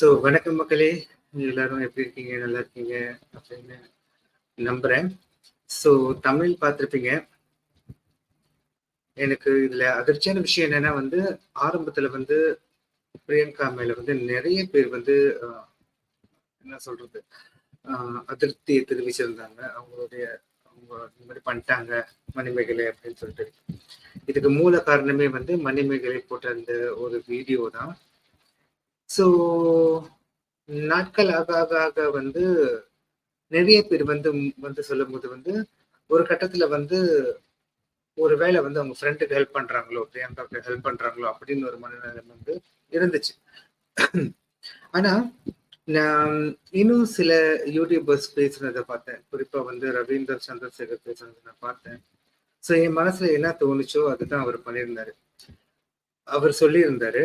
So வணக்கம் மக்களே. எல்லாரும் எப்படி இருக்கீங்க? நல்லா இருக்கீங்க? அப்படின்னு நம்புறேன். ஸோ தமிழ் பார்த்துருப்பீங்க. எனக்கு இதில் அதிர்ச்சியான விஷயம் என்னன்னா வந்து ஆரம்பத்தில் வந்து பிரியங்கா மேல வந்து நிறைய பேர் வந்து என்ன சொல்றது? அதிருப்தியை தெரிவிச்சிருந்தாங்க. அவங்களுடைய அவங்க இந்த மாதிரி பண்ணிட்டாங்க மணிமேகலை அப்படின்னு சொல்லிட்டு. இதுக்கு மூல காரணமே வந்து மணிமேகலை போட்ட அந்த ஒரு வீடியோ தான். ஸோ நாட்கள் ஆக ஆக ஆக வந்து நிறைய பேர் வந்து வந்து சொல்லும்போது வந்து ஒரு கட்டத்துல வந்து ஒரு வேளை வந்து அவங்க ஃப்ரெண்டுக்கு ஹெல்ப் பண்றாங்களோ பிரியங்காவுக்கு ஹெல்ப் பண்றாங்களோ அப்படின்னு ஒரு மனநிலை வந்து இருந்துச்சு. ஆனா நான் இன்னும் சில யூடியூபர்ஸ் பேசுனதை பார்த்தேன். குறிப்பா வந்து ரவீந்தர் சந்திரசேகர் பேசுனதை நான் பார்த்தேன். ஸோ என் மனசுல என்ன தோணுச்சோ அதுதான் அவர் பண்ணியிருந்தாரு. அவர் சொல்லியிருந்தாரு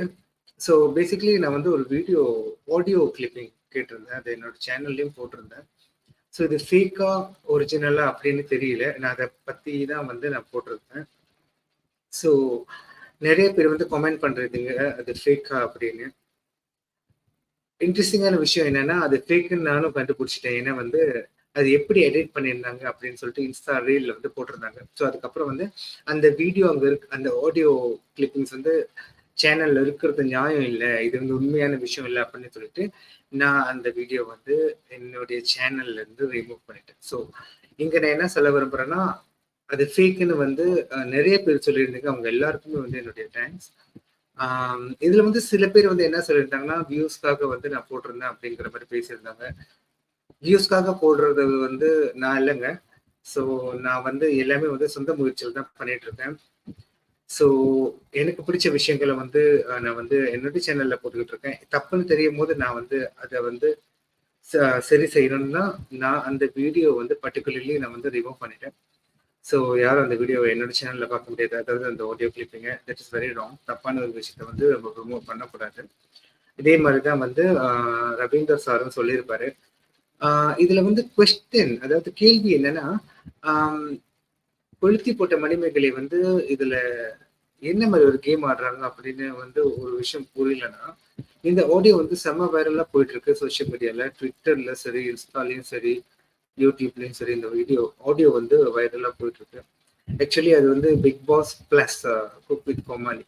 ஸோ பேசிக்கலி நான் வந்து ஒரு வீடியோ ஆடியோ கிளிப்பிங் கேட்டிருந்தேன். அது என்னோட சேனல்லையும் போட்டிருந்தேன். ஸோ இது ஃபேக்கா ஒரிஜினலா அப்படின்னு தெரியல. நான் அதை பற்றி தான் வந்து நான் போட்டிருந்தேன். ஸோ நிறைய பேர் வந்து கமெண்ட் பண்ணுறதுங்க அது ஃபேக்கா அப்படின்னு. இன்ட்ரெஸ்டிங்கான விஷயம் என்னன்னா அது ஃபேக்குன்னு நானும் கண்டுபிடிச்சிட்டேன். ஏன்னா வந்து அது எப்படி எடிட் பண்ணியிருந்தாங்க அப்படின்னு சொல்லிட்டு இன்ஸ்டா ரீல்ல வந்து போட்டிருந்தாங்க. ஸோ அதுக்கப்புறம் வந்து அந்த வீடியோ அங்கே இருக்கு அந்த ஆடியோ கிளிப்பிங்ஸ் வந்து சேனல்ல இருக்கிறது நியாயம் இல்லை. இது வந்து உண்மையான விஷயம் இல்லை அப்படின்னு சொல்லிட்டு நான் அந்த வீடியோ வந்து என்னுடைய சேனல்ல இருந்து ரிமூவ் பண்ணிட்டேன். ஸோ இங்க நான் என்ன சொல்ல விரும்புறேன்னா அது ஃபேக்குன்னு வந்து நிறைய பேர் சொல்லியிருந்தீங்க அவங்க எல்லாருக்குமே வந்து என்னுடைய தேங்க்ஸ் இதுல வந்து சில பேர் வந்து என்ன சொல்லியிருந்தாங்கன்னா வியூஸ்க்காக வந்து நான் போட்டிருந்தேன் அப்படிங்கிற மாதிரி பேசியிருந்தாங்க. வியூஸ்க்காக போடுறது வந்து நான் இல்லைங்க. ஸோ நான் வந்து எல்லாமே வந்து சொந்த முயற்சியில் தான் பண்ணிட்டு இருக்கேன். ஸோ எனக்கு பிடிச்ச விஷயங்களை வந்து நான் வந்து என்னோட சேனல்ல போட்டுக்கிட்டு இருக்கேன். தப்புன்னு தெரியும் போது நான் வந்து அதை வந்து ச- சரி செய்யணும்னா நான் அந்த வீடியோ வந்து பர்டிகுலர்லி நான் வந்து ரிமூவ் பண்ணிட்டேன். ஸோ யாரும் அந்த வீடியோவை என்னோட சேனல்ல பார்க்க முடியாது. அதாவது அந்த ஆடியோ கிளிப்பிங்க தட் இஸ் வெரி ராங் தப்பான ஒரு விஷயத்த வந்து நம்ம ரிமூவ் பண்ணக்கூடாது. இதே மாதிரி தான் வந்து ரவீந்தர் சாரும் சொல்லியிருப்பாரு. இதில் இதுல வந்து கொஸ்டின் அதாவது கேள்வி என்னன்னா கொளுத்தி போட்ட மணிமேகலை வந்து இதுல என்ன மாதிரி ஒரு கேம் ஆடுறாங்க அப்படின்னு வந்து ஒரு விஷயம் புரியலன்னா இந்த ஆடியோ வந்து செம்ம வைரலா போயிட்டு இருக்கு சோஷியல் மீடியால ட்விட்டர்ல சரி இன்ஸ்டாலையும் சரி யூடியூப்லயும் சரி இந்த வீடியோ ஆடியோ வந்து வைரலா போயிட்டு இருக்கு ஆக்சுவலி அது வந்து Bigg Boss plus cook with Comali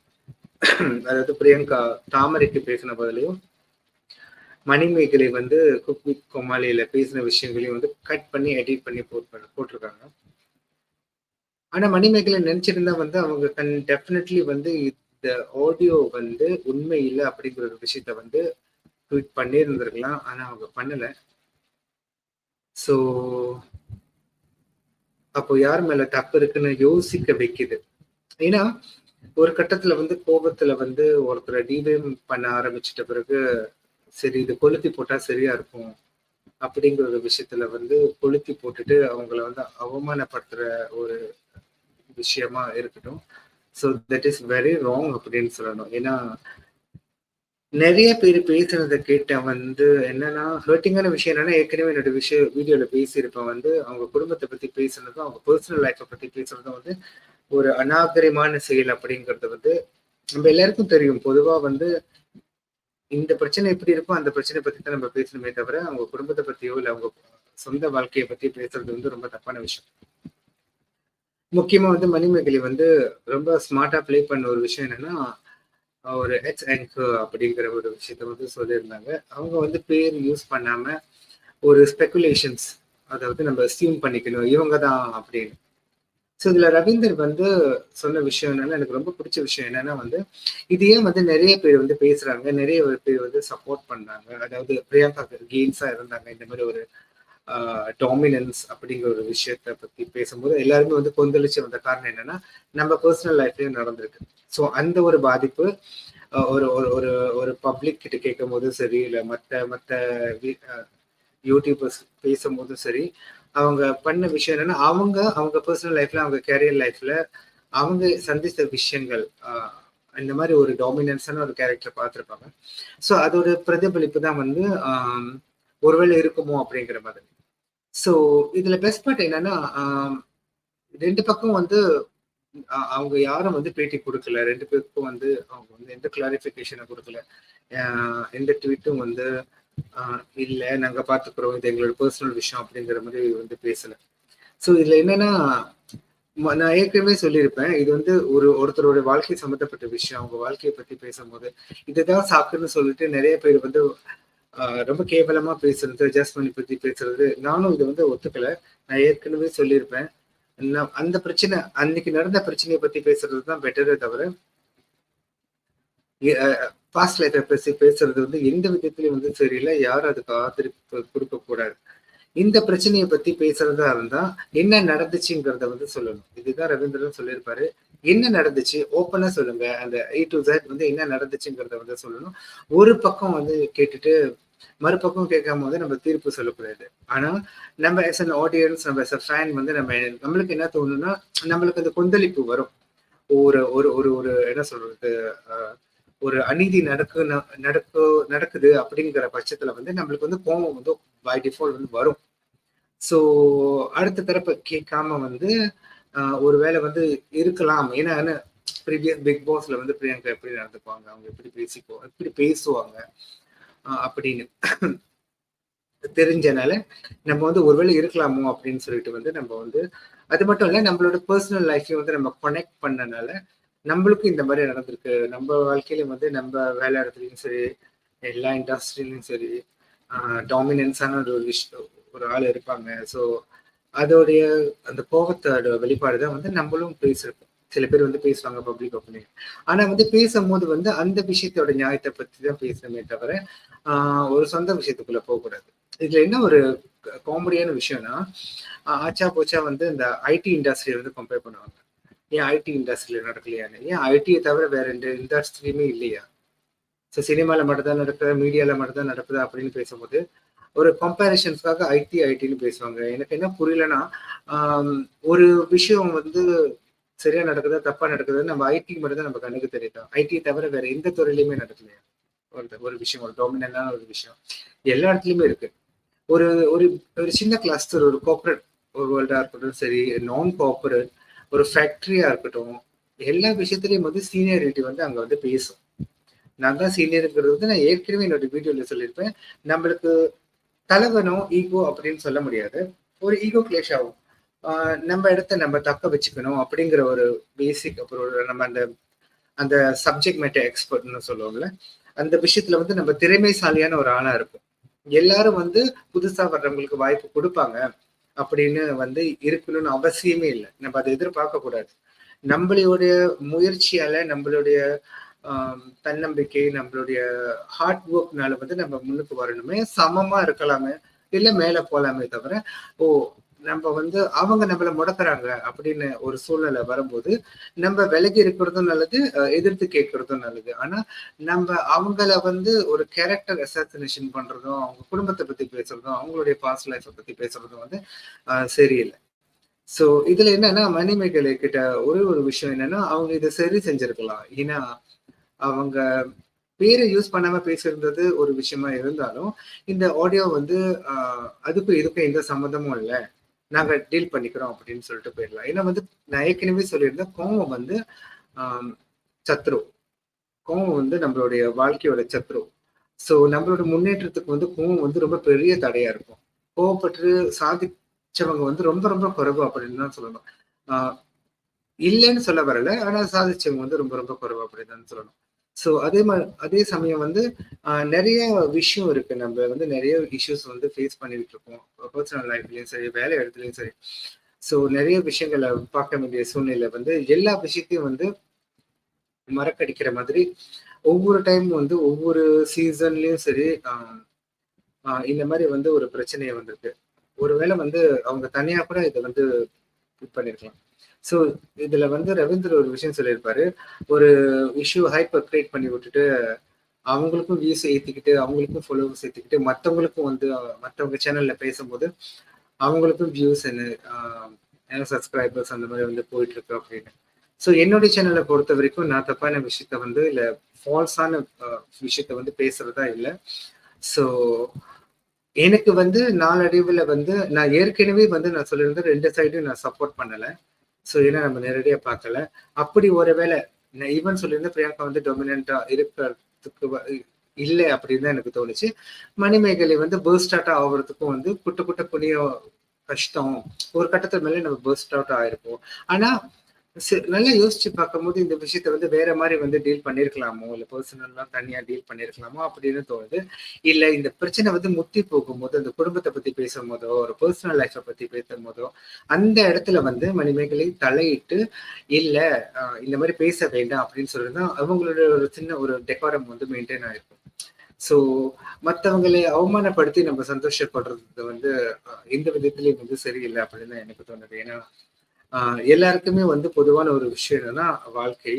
அதாவது பிரியங்கா தாமரைக்கு பேசின பதிலையும் மணிமேகலை வந்து குக் வித் கோமாளியில பேசின விஷயங்களையும் வந்து கட் பண்ணி எடிட் பண்ணி போட் போட்டிருக்காங்க. ஆனா மணிமேகலை நினைச்சிருந்தா வந்து அவங்க கண் டெஃபினெட்லி வந்து இந்த ஆடியோ வந்து உண்மை இல்லை அப்படிங்கிற ஒரு விஷயத்த வந்து ட்வீட் பண்ணியிருந்திருக்கலாம். ஆனா அவங்க பண்ணல. ஸோ அப்போ யார் மேல தப்பு இருக்குன்னு யோசிக்க வைக்குது. ஏன்னா ஒரு கட்டத்துல வந்து கோபத்துல வந்து ஒருத்தரை டிவேம் பண்ண ஆரம்பிச்சிட்ட பிறகு சரி இது கொளுத்தி போட்டா சரியா இருக்கும் அப்படிங்கிற ஒரு விஷயத்துல வந்து கொளுத்தி போட்டுட்டு அவங்கள வந்து அவமானப்படுத்துற ஒரு விஷயமா இருக்கட்டும். So that is very wrong அப்படின்னு சொல்லணும். ஏன்னா நிறைய பேர் பேசுனதை கேட்ட வந்து என்னன்னா ஹர்ட்டிங்கான விஷயம் என்னன்னா ஏற்கனவே என்னோட விஷயம் வீடியோல பேசியிருப்பேன் வந்து அவங்க குடும்பத்தை பத்தி பேசுனதும் அவங்க பர்சனல் லைஃப்பை பத்தி பேசுனதும் வந்து ஒரு அநாகரிகமான செயல் அப்படிங்கிறது வந்து நம்ம எல்லாருக்கும் தெரியும். பொதுவா வந்து இந்த பிரச்சனை எப்படி இருக்கோ அந்த பிரச்சனை பத்தி தான் நம்ம பேசணுமே தவிர அவங்க குடும்பத்தை பத்தியோ இல்லை அவங்க சொந்த வாழ்க்கையை பத்தி பேசுறது வந்து ரொம்ப தப்பான விஷயம். முக்கியமா வந்து மணிமேகலை வந்து ரொம்ப ஸ்மார்ட்டா ப்ளே பண்ண ஒரு விஷயம் என்னன்னா ஒரு எக்ஸ் ஆங்கர் அப்படிங்கிற ஒரு விஷயத்த வந்து சொல்லியிருந்தாங்க. அவங்க வந்து பேர் யூஸ் பண்ணாம ஒரு ஸ்பெகுலேஷன்ஸ் அதாவது நம்ம அசியூம் பண்ணிக்கணும் இவங்க தான் அப்படின்னு. ஸோ இதுல ரவீந்தர் வந்து சொன்ன விஷயம் என்னன்னா எனக்கு ரொம்ப பிடிச்ச விஷயம் என்னன்னா வந்து இது ஏன் வந்து நிறைய பேர் வந்து பேசுறாங்க நிறைய பேர் வந்து சப்போர்ட் பண்றாங்க. அதாவது பிரியங்கா கெயின்ஸா இருந்தாங்க இந்த மாதிரி ஒரு டாமினன்ஸ் அப்படிங்கிற ஒரு விஷயத்த பத்தி பேசும்போது எல்லாருமே வந்து கொந்தளிச்சு வந்த காரணம் என்னன்னா நம்ம பர்சனல் லைஃப்லயும் நடந்திருக்கு. ஸோ அந்த ஒரு பாதிப்பு ஒரு ஒரு ஒரு ஒரு பப்ளிக் கிட்ட கேட்கும் போதும் சரி இல்லை மற்ற மற்ற யூடியூபர்ஸ் பேசும்போதும் சரி அவங்க பண்ண விஷயம் என்னன்னா அவங்க அவங்க பர்சனல் லைஃப்ல அவங்க கேரியர் லைஃப்ல அவங்க சந்தித்த விஷயங்கள் இந்த மாதிரி ஒரு டாமினன்ஸான ஒரு கேரக்டர் பார்த்துருப்பாங்க. ஸோ அதோட பிரதிபலிப்பு தான் வந்து ஒருவேளை இருக்குமோ அப்படிங்கிற மாதிரி. ஸோ இதுல பெஸ்ட் பார்ட் என்னன்னா ஆஹ் ரெண்டு பக்கம் வந்து அவங்க யாரும் வந்து பேட்டி கொடுக்கல. ரெண்டு பேருக்கும் வந்து அவங்க வந்து எந்த கிளாரிஃபிகேஷனை கொடுக்கல. எந்த ட்வீட்டும் வந்து இல்ல நாங்க பார்த்துக்கிறோம் இது எங்களோட பர்சனல் விஷயம் அப்படிங்கிற மாதிரி வந்து பேசலை. ஸோ இதுல என்னன்னா நான் ஏற்கனவே சொல்லியிருப்பேன் இது வந்து ஒரு ஒருத்தரோட வாழ்க்கை சம்மந்தப்பட்ட விஷயம். அவங்க வாழ்க்கையை பத்தி பேசும்போது இதுதான் சாக்குன்னு சொல்லிட்டு நிறைய பேர் வந்து ரொம்ப கேவலமா பேசுறது ஜஸ்மணி பத்தி பேசுறது நானும் இதை வந்து ஒத்துக்கல. நான் ஏற்கனவே சொல்லியிருப்பேன். அந்த பிரச்சனை அன்னைக்கு நடந்த பிரச்சனையை பத்தி பேசுறது தான் பெட்டரே தவிர பாஸ்ட் லைஃபை பேசி பேசுறது வந்து எந்த விதத்திலயும் வந்து சரியில்லை. யாரும் அதுக்கு ஆதரிப்பு கொடுக்க கூடாது. இந்த பிரச்சனையை பத்தி பேசுறதா இருந்தா என்ன நடந்துச்சுங்கிறத வந்து சொல்லணும். இதுதான் ரவீந்திரன் சொல்லியிருப்பாரு. என்ன நடந்துச்சு? ஓப்பனா சொல்லுங்க. அந்த ஏ டு ஜெட் வந்து என்ன நடந்துச்சுங்கிறத வந்து சொல்லணும். ஒரு பக்கம் வந்து கேட்டுட்டு மறுபக்கம் கேட்கும் போது நம்ம தீர்ப்பு சொல்லக்கூடாது. ஆனா நம்ம எஸ் அன் ஆடியன்ஸ் நம்ம எஸ் அ ஃபேன் வந்து நம்ம நம்மளுக்கு என்ன தோணும்னா நம்மளுக்கு அந்த கொந்தளிப்பு வரும். ஒரு ஒரு ஒரு ஒரு என்ன சொல்றது ஒரு அநீதி நடக்கு நடக்கு நடக்குது அப்படிங்கிற பட்சத்துல வந்து நம்மளுக்கு வந்து கோபம் வந்து பை டிஃபால்ட் வந்து வரும். ஸோ அடுத்த தரப்பை கேட்காம வந்து ஒரு வேலை வந்து இருக்கலாம். ஏன்னா ப்ரீவியஸ் பிக் பாஸ்ல வந்து பிரியங்கா எப்படி நடந்துக்குவாங்க அவங்க எப்படி பேசிக்கோ எப்படி பேசுவாங்க? அப்படின்னு. தெரிஞ்சனால நம்ம வந்து ஒருவேளை இருக்கலாமோ அப்படின்னு சொல்லிட்டு வந்து நம்ம வந்து அது மட்டும் இல்லை நம்மளோட பர்சனல் லைஃப்பையும் வந்து நம்ம கனெக்ட் பண்ணனால நம்மளுக்கும் இந்த மாதிரி நடந்திருக்கு. நம்ம வாழ்க்கையிலும் வந்து நம்ம வேலை இடத்துலையும் சரி எல்லா இண்டஸ்ட்ரியிலும் சரி டாமினன்ஸான ஒரு விஷயம் ஒரு ஆள் இருப்பாங்க. ஸோ அதோடைய அந்த கோபத்தோட வெளிப்பாடு தான் வந்து நம்மளும் பேசியிருக்கோம் சில பேர் வந்து பேசுவாங்க பப்ளிக் ஒப்பீனியன் ஆனா வந்து பேசும்போது வந்து அந்த விஷயத்தோட நியாயத்தை பத்தி தான் பேசணுமே தவிர ஆஹ் ஒரு சொந்த விஷயத்துக்குள்ள போகக்கூடாது இதுல என்ன ஒரு காமெடியான விஷயம்னா ஆச்சா போச்சா வந்து இந்த ஐடி இண்டஸ்ட்ரியை வந்து கம்பேர் பண்ணுவாங்க. ஏன் ஐடி இண்டஸ்ட்ரியில நடக்கலையான்னு? ஏன் ஐடியை தவிர வேற எந்த இண்டஸ்ட்ரியுமே இல்லையா? ஸோ சினிமாவில் மட்டும்தான் நடக்குதா? மீடியாவில் மட்டும்தான் நடக்குதா? அப்படின்னு பேசும்போது ஒரு கம்பேரிஷன்ஸ்க்காக ஐடி ஐடின்னு பேசுவாங்க. எனக்கு என்ன புரியலன்னா ஒரு விஷயம் வந்து சரியா நடக்குதா தப்பா நடக்குது நம்ம ஐடி மட்டும் தான் நம்ம கண்ணுக்கு தெரியும். ஐடி தவிர வேற எந்த துறையிலுமே நடக்கலையா? ஒரு ஒரு விஷயம் ஒரு டொமினான ஒரு விஷயம். எல்லா இடத்துலயுமே இருக்கு. ஒரு ஒரு ஒரு சின்ன கிளஸ்டர் ஒரு கோஆபரேட் ஒரு வேர்ல்டா இருக்கட்டும் சரி நான் கோஆபரேட் ஒரு ஃபேக்டரியா இருக்கட்டும் எல்லா விஷயத்துலயும் வந்து சீனியரிட்டி வந்து அங்க வந்து பேசும். நான் தான் சீனியருங்கிறது வந்து நான் ஏற்கனவே என்னோட வீடியோல சொல்லியிருப்பேன். நம்மளுக்கு தலைவனோ ஈகோ அப்படின்னு சொல்ல முடியாது. ஒரு ஈகோ கிளேஷ் ஆகும். நம்ம இடத்த நம்ம தக்க வச்சுக்கணும் அப்படிங்கிற ஒரு பேசிக் அப்புறம் நம்ம அந்த அந்த சப்ஜெக்ட் மேட்டர் எக்ஸ்பர்ட்னு சொல்லுவோம்ல அந்த விஷயத்துல வந்து நம்ம திறமைசாலியான ஒரு ஆளா இருக்கும் எல்லாரும் வந்து புதுசா வர்றவங்களுக்கு வாய்ப்பு கொடுப்பாங்க அப்படின்னு வந்து இருக்கணும்னு அவசியமே இல்லை. நம்ம அதை எதிர்பார்க்க கூடாது. நம்மளுடைய முயற்சியால நம்மளுடைய தன்னம்பிக்கை நம்மளுடைய ஹார்ட் ஒர்க்னால வந்து நம்ம முன்னுக்கு வரணுமே. சமமா இருக்கலாமே. இல்லை மேலே போகலாமே தவிர ஓ நம்ம வந்து அவங்க நம்மள முடக்குறாங்க அப்படின்னு ஒரு சூழ்நிலை வரும்போது நம்ம விலகி இருக்கிறதும் நல்லது எதிர்த்து கேட்கறதும் நல்லது. ஆனா நம்ம அவங்கள வந்து ஒரு கேரக்டர் அசாசினேஷன் பண்றதும் அவங்க குடும்பத்தை பத்தி பேசுறதும் அவங்களுடைய பாஸ்ட் லைஃப்பை பத்தி பேசுறதும் வந்து சரியில்லை. சோ இதுல என்னன்னா மணிமேகலை கிட்ட ஒரே ஒரு விஷயம் என்னன்னா அவங்க இதை சரி செஞ்சிருக்கலாம். ஏன்னா அவங்க பேரை யூஸ் பண்ணாம பேசியிருந்தது ஒரு விஷயமா இருந்தாலும் இந்த ஆடியோ வந்து அதுக்கும் இதுக்கும் எந்த சம்மந்தமும் இல்லை. நாங்க டீல் பண்ணிக்கிறோம் அப்படின்னு சொல்லிட்டு போயிடலாம். ஏன்னா வந்து நான் ஏற்கனவே சொல்லியிருந்தேன் கோவம் வந்து சத்ரு. கோவம் வந்து நம்மளுடைய வாழ்க்கையோட சத்ரு. ஸோ நம்மளோட முன்னேற்றத்துக்கு வந்து கோவம் வந்து ரொம்ப பெரிய தடையா இருக்கும். கோவப்பட்டு சாதிச்சவங்க வந்து ரொம்ப ரொம்ப குறைவு அப்படின்னு தான் சொல்லணும். இல்லைன்னு சொல்ல வரல ஆனால் சாதிச்சவங்க வந்து ரொம்ப ரொம்ப குறைவு அப்படின்னு தான் சொல்லணும். ஸோ அதே மாதிரி அதே சமயம் வந்து நிறைய விஷயம் இருக்கு. நம்ம வந்து நிறைய இஷ்யூஸ் வந்து ஃபேஸ் பண்ணிட்டு இருக்கோம். பர்சனல் லைஃப்லையும் சரி வேலை இடத்துலையும் சரி. ஸோ நிறைய விஷயங்களை பார்க்க வேண்டிய சூழ்நிலை வந்து எல்லா விஷயத்தையும் வந்து மறக்கடிக்கிற மாதிரி ஒவ்வொரு டைம் வந்து ஒவ்வொரு சீசன்லயும் சரி இந்த மாதிரி வந்து ஒரு பிரச்சனையை வந்திருக்கு. ஒருவேளை வந்து அவங்க தனியா கூட இதை வந்து இது பண்ணிருக்கலாம். ஸோ இதில் வந்து ரவீந்தர் ஒரு விஷயம் சொல்லியிருப்பாரு. ஒரு இஷ்யூ ஹைப்பர் கிரியேட் பண்ணி விட்டுட்டு அவங்களுக்கும் வியூஸ் ஏற்றிக்கிட்டு அவங்களுக்கும் ஃபாலோவர்ஸ் ஏற்றிக்கிட்டு மற்றவங்களுக்கும் வந்து மற்றவங்க சேனலில் பேசும்போது அவங்களுக்கும் வியூஸ் என்ன சப்ஸ்கிரைபர்ஸ் அந்த மாதிரி வந்து போயிட்டு இருக்கு அப்படின்னு. ஸோ என்னுடைய சேனலை பொறுத்த வரைக்கும் நான் தப்பான விஷயத்த வந்து இல்லை ஃபால்ஸான விஷயத்த வந்து பேசுறதா இல்லை. ஸோ எனக்கு வந்து நாளடைவில் வந்து நான் ஏற்கனவே வந்து நான் சொல்லியிருந்தேன் ரெண்டு சைடும் நான் சப்போர்ட் பண்ணலை. ஸோ ஏன்னா நம்ம நேரடியாக பார்க்கல. அப்படி ஒருவேளை நான் ஈவன் சொல்லியிருந்தேன் பிரியங்கா வந்து டொமினண்டா இருக்கிறதுக்கு இல்லை அப்படின்னு தான் எனக்கு தோணுச்சு. மணிமேகலை வந்து பேர்ஸ்ட் அவுட் ஆகுறதுக்கும் வந்து குட்ட குட்ட புனிய கஷ்டம். ஒரு கட்டத்து மேலே நம்ம பேர்ஸ்ட் அவுட் ஆயிருப்போம். ஆனா நல்லா யோசிச்சு பார்க்கும்போது இந்த விஷயத்த வந்து வேற மாதிரி வந்து டீல் பண்ணிருக்கலாமோ? இல்ல பர்சனல்லாம் தனியா டீல் பண்ணிருக்கலாமோ? அப்படின்னு தோணுது. இல்ல இந்த பிரச்சனை வந்து முத்தி போகும்போது அந்த குடும்பத்தை பத்தி பேசும்போதோ ஒரு பர்சனல் லைஃப்பை பத்தி பேசும்போதோ அந்த இடத்துல வந்து மணிமேகலை தலையிட்டு இல்ல இந்த மாதிரி பேச வேண்டாம் அப்படின்னு சொல்லிதான் அவங்களோட ஒரு சின்ன ஒரு டெக்காரம் வந்து மெயின்டைன் ஆயிருக்கும். ஸோ மற்றவங்களை அவமானப்படுத்தி நம்ம சந்தோஷப்படுறது வந்து எந்த விதத்திலையும் வந்து சரியில்லை அப்படின்னு எனக்கு தோணுது. ஏன்னா எல்லாருக்குமே வந்து பொதுவான ஒரு விஷயம் என்னன்னா வாழ்க்கை.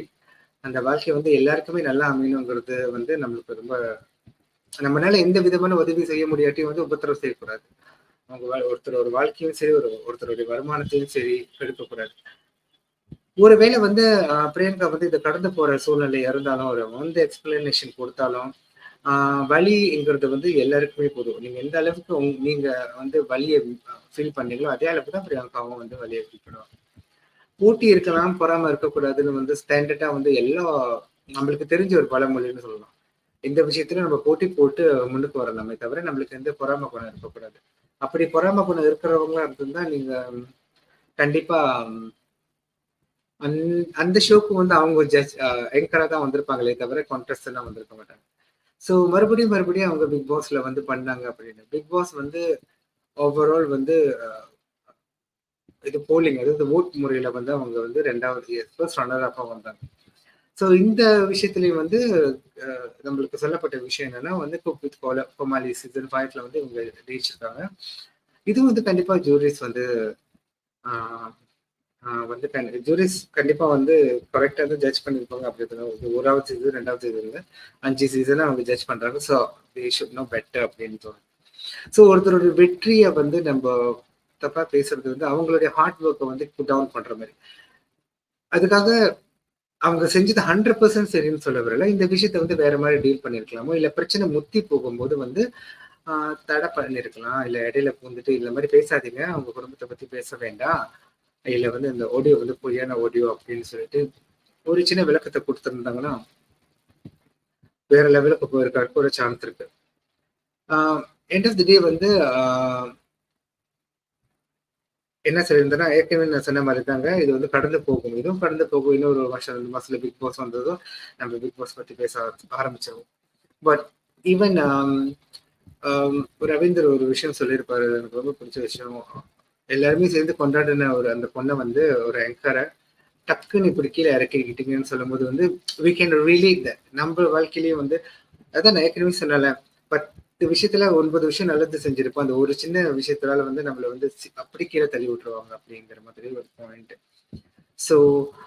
அந்த வாழ்க்கை வந்து எல்லாருக்குமே நல்லா அமையணுங்கிறது வந்து நம்மளுக்கு ரொம்ப நம்மளால எந்த விதமான உதவி செய்ய முடியாட்டியும் வந்து உபத்திரம் செய்யக்கூடாது. அவங்க ஒருத்தர் ஒரு வாழ்க்கையும் சரி ஒரு ஒருத்தருடைய வருமானத்தையும் சரி கெடுக்கக்கூடாது ஒருவேளை வந்து பிரியங்கா வந்து இதை கடந்து போற சூழ்நிலை இருந்தாலும் ஒரு வந்து எக்ஸ்பிளனேஷன் கொடுத்தாலும் வலிங்கிறது வந்து எல்லாருக்குமே போதும் நீங்கள் எந்த அளவுக்கு நீங்கள் வந்து வலியை ஃபீல் பண்ணீங்களோ அதே அளவுக்கு தான் பிரியங்காவும் வந்து வலியை ஃபீல் பண்ணுவாங்க. போட்டி இருக்கலாம் பொறாமல் இருக்கக்கூடாதுன்னு வந்து ஸ்டாண்டர்டாக வந்து எல்லா நம்மளுக்கு தெரிஞ்ச ஒரு பழமொழின்னு சொல்லலாம். இந்த விஷயத்துல நம்ம போட்டி போட்டு முன்னுக்கு வரலாமே தவிர நம்மளுக்கு எந்த பொறாம குணம் இருக்கக்கூடாது. அப்படி பொறாம குணம் இருக்கிறவங்களா இருந்தா நீங்க கண்டிப்பா அந்த ஷோக்கு வந்து அவங்க ஜட்ஜ் எங்கரா தான் வந்திருப்பாங்களே தவிர கான்டெஸ்ட் எல்லாம் வந்திருக்க மாட்டாங்க. ஸோ மறுபடியும் மறுபடியும் அவங்க பிக் பாஸ்ல வந்து பண்ணாங்க அப்படின்னு. பிக் பாஸ் வந்து ஓவரால் வந்து இது போலிங் அதாவது ஓட் முறையில வந்து அவங்க வந்து ரெண்டாவது ஃபர்ஸ்ட் ரன்னர் அப்பா வந்தாங்க. ஸோ இந்த விஷயத்துலையும் வந்து நம்மளுக்கு சொல்லப்பட்ட விஷயம் என்னன்னா வந்து குக் வித் கோல கோமாலி சீசன் ஃபைவ்ல வந்து இவங்க ஜெயிச்சிருக்காங்க. இது வந்து கண்டிப்பா ஜூரிஸ் வந்து வந்து ஜூரிஸ் கண்டிப்பா வந்து கரெக்டா வந்து ஜட்ஜ் பண்ணிருப்பாங்க அப்படி ஓராவது சீசன் ரெண்டாவது சீசன்ல அஞ்சு சீசன் அவங்க ஜட்ஜ் பண்றாங்க. So they should know better அப்படின்னு தோணும் ஸோ ஒருத்தருடைய வெற்றியை வந்து நம்ம தப்பா பேசுறது வந்து அவங்களுடைய ஹார்ட் ஒர்க்கை வந்து டவுன் பண்ற மாதிரி. அதுக்காக அவங்க செஞ்சது ஹண்ட்ரட் பர்சன்ட் சரின்னு சொல்ல வரல. இந்த விஷயத்த வந்து வேற மாதிரி டீல் பண்ணிருக்கலாமோ? இல்ல பிரச்சனை முத்தி போகும்போது வந்து தடை பண்ணிருக்கலாம். இல்ல இடையில பூந்துட்டு இந்த மாதிரி பேசாதீங்க. அவங்க குடும்பத்தை பத்தி பேச வேண்டாம். இல்ல வந்து இந்த ஆடியோ வந்து பொய்யான ஆடியோ அப்படின்னு சொல்லிட்டு ஒரு சின்ன விளக்கத்தை கொடுத்துருந்தாங்கன்னா வேற லெவலுக்கு போயிருக்காருக்கு ஒரு சான்ஸ் இருக்கு. எண்ட் ஆஃப் தி டே வந்து என்ன சொல்லியிருந்தேன்னா ஏற்கனவே நான் சொன்ன மாதிரி தாங்க இது வந்து கடந்து போகும். இதுவும் கடந்து போகும். இன்னொரு வருஷம் ரெண்டு மாசத்துல பிக் பாஸ் வந்ததும் நம்ம பிக் பாஸ் பத்தி பேச ஆரம்பிச்சிருவோம். பட் ஈவன் ரவீந்தர் ஒரு விஷயம் சொல்லியிருப்பாரு. எனக்கு ரொம்ப பிடிச்ச விஷயம். எல்லாருமே சேர்ந்து கொண்டாடின ஒரு அந்த பொண்ணை வந்து ஒரு எங்கரை டக்குன்னு இப்படி கீழே இறக்கிக்கிட்டீங்கன்னு சொல்லும் போது வந்து வி கேன் ரியலி நம்ம வாழ்க்கையிலேயே வந்து அதான் நான் ஏற்கனவே சொன்னல பத்து விஷயத்துல ஒன்பது விஷயம் நல்லது செஞ்சிருப்போம். அந்த ஒரு சின்ன விஷயத்தினால வந்து நம்மளை வந்து அப்படி கீழே தள்ளி விட்டுருவாங்க அப்படிங்கிற மாதிரி ஒரு பாயிண்ட் ஸோ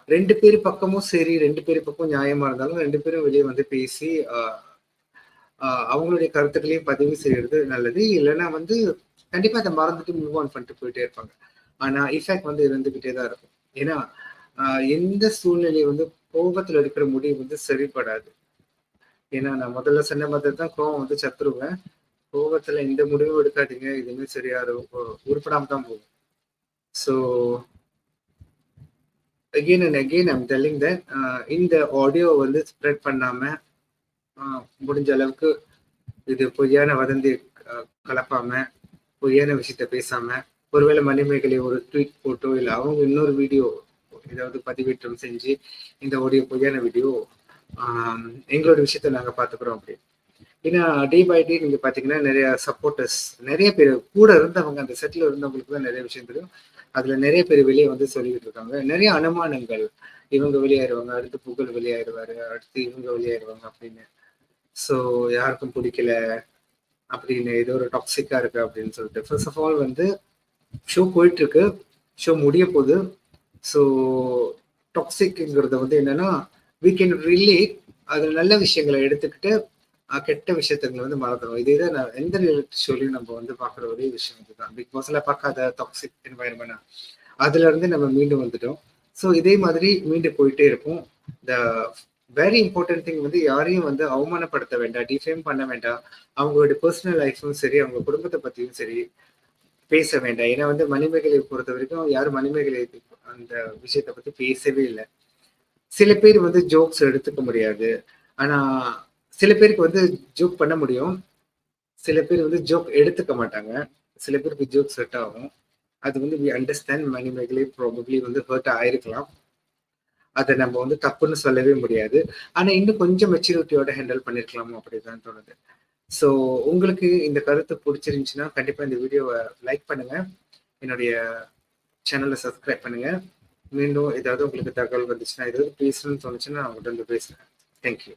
ரெண்டு பேர் பக்கமும் சரி ரெண்டு பேர் பக்கம் நியாயமா இருந்தாலும் ரெண்டு பேரும் வெளியே வந்து பேசி அவங்களுடைய கருத்துக்களையும் பதிவு செய்யறது நல்லது. இல்லைன்னா வந்து கண்டிப்பா அதை மறந்துட்டு மூவ் ஆன் பண்ணிட்டு போயிட்டே இருப்பாங்க. ஆனா இஃபெக்ட் வந்து இருந்துகிட்டே தான் இருக்கும். ஏன்னா எந்த சூழ்நிலை வந்து கோபத்தில் எடுக்கிற முடிவு வந்து சரிப்படாது. ஏன்னா நான் முதல்ல சொன்ன மாதிரி தான் கோவம் வந்து சத்துருவேன். கோபத்துல எந்த முடிவும் எடுக்காதீங்க. எதுவுமே சரியா உருப்படாம தான் போகும். So again and again I'm telling the இந்த ஆடியோ வந்து ஸ்ப்ரெட் பண்ணாம முடிஞ்ச அளவுக்கு இது பொய்யான வதந்தி கலப்பாம பொய்யான விஷயத்த பேசாம ஒருவேளை மணிமேகலை ஒரு ட்வீட் போட்டோ இல்லை அவங்க இன்னொரு வீடியோ ஏதாவது பதிவேற்றம் செஞ்சு இந்த ஆடியோ பொய்யான வீடியோ எங்களோட விஷயத்த நாங்கள் பார்த்துக்குறோம் அப்படி ஏன்னா டே பை டே நீங்க பாத்தீங்கன்னா நிறைய சப்போர்ட்டர்ஸ் நிறைய பேர் கூட இருந்தவங்க அந்த செட்டில் இருந்தவங்களுக்கு தான் நிறைய விஷயம் தெரியும். அதுல நிறைய பேர் வெளியே வந்து சொல்லிக்கிட்டு இருக்காங்க. நிறைய அனுமானங்கள். இவங்க வெளியாயிருவாங்க அடுத்து புகழ் வெளியாயிருவாரு அடுத்து இவங்க வெளியாயிருவாங்க அப்படின்னு. ஸோ யாருக்கும் பிடிக்கல. அப்படின்னு ஏதோ ஒரு டாக்ஸிக்கா இருக்கு அப்படின்னு சொல்லிட்டு. ஃபர்ஸ்ட் ஆஃப் ஆல் வந்து ஷோ போயிட்டு இருக்கு ஷோ முடிய போகுது. ஸோ டாக்ஸிக்ங்கிறது வந்து என்னன்னா வி கேன் ரிலேட் அது நல்ல விஷயங்களை எடுத்துக்கிட்டு கெட்ட விஷயத்துங்களை வந்து மறந்துடும் இதே தான் நான் எந்த ரியாலிட்டி ஷோலையும் நம்ம வந்து பார்க்குற ஒரே விஷயம் இதுதான். பிக் பாஸ்ல பார்க்காத டாக்ஸிக் என்வாயன்மெண்ட் அதுல இருந்து நம்ம மீண்டும் வந்துட்டோம். ஸோ இதே மாதிரி மீண்டும் போயிட்டே இருப்போம். த வெரி இம்பார்ட்டன்ட் திங் வந்து யாரையும் வந்து அவமானப்படுத்த வேண்டாம் டிஃபேம் பண்ண வேண்டாம். அவங்களோட பர்சனல் லைஃப்பும் சரி அவங்க குடும்பத்தை பத்தியும் சரி பேச வேண்டாம். ஏன்னா வந்து மணிமேகலை பொறுத்த வரைக்கும் யாரும் மணிமேகலை அந்த விஷயத்த பத்தி பேசவே இல்லை. சில பேர் வந்து ஜோக்ஸ் எடுத்துக்க முடியாது. ஆனா சில பேருக்கு வந்து ஜோக் பண்ண முடியும். சில பேர் வந்து ஜோக் எடுத்துக்க மாட்டாங்க. சில பேருக்கு ஜோக் செட் ஆகும். அது வந்து வி அண்டர்ஸ்டாண்ட் மணிமேகலை ப்ராபப்ளி வந்து ஹர்ட் ஆயிருக்கலாம். அதை நம்ம வந்து தப்புன்னு சொல்லவே முடியாது. ஆனா இன்னும் கொஞ்சம் மெச்சூரிட்டியோட ஹேண்டில் பண்ணிருக்கலாமோ அப்படிதான் தோணுது. ஸோ உங்களுக்கு இந்த கருத்து பிடிச்சிருந்துச்சுன்னா கண்டிப்பா இந்த வீடியோவை லைக் பண்ணுங்க. என்னுடைய சேனலை சப்ஸ்கிரைப் பண்ணுங்க. மீண்டும் ஏதாவது உங்களுக்கு தகவல் வந்துச்சுன்னா ஏதாவது பேசணும்னு தோணுச்சுன்னா நான் உங்கள்கிட்ட வந்து பேசுறேன் தேங்க்யூ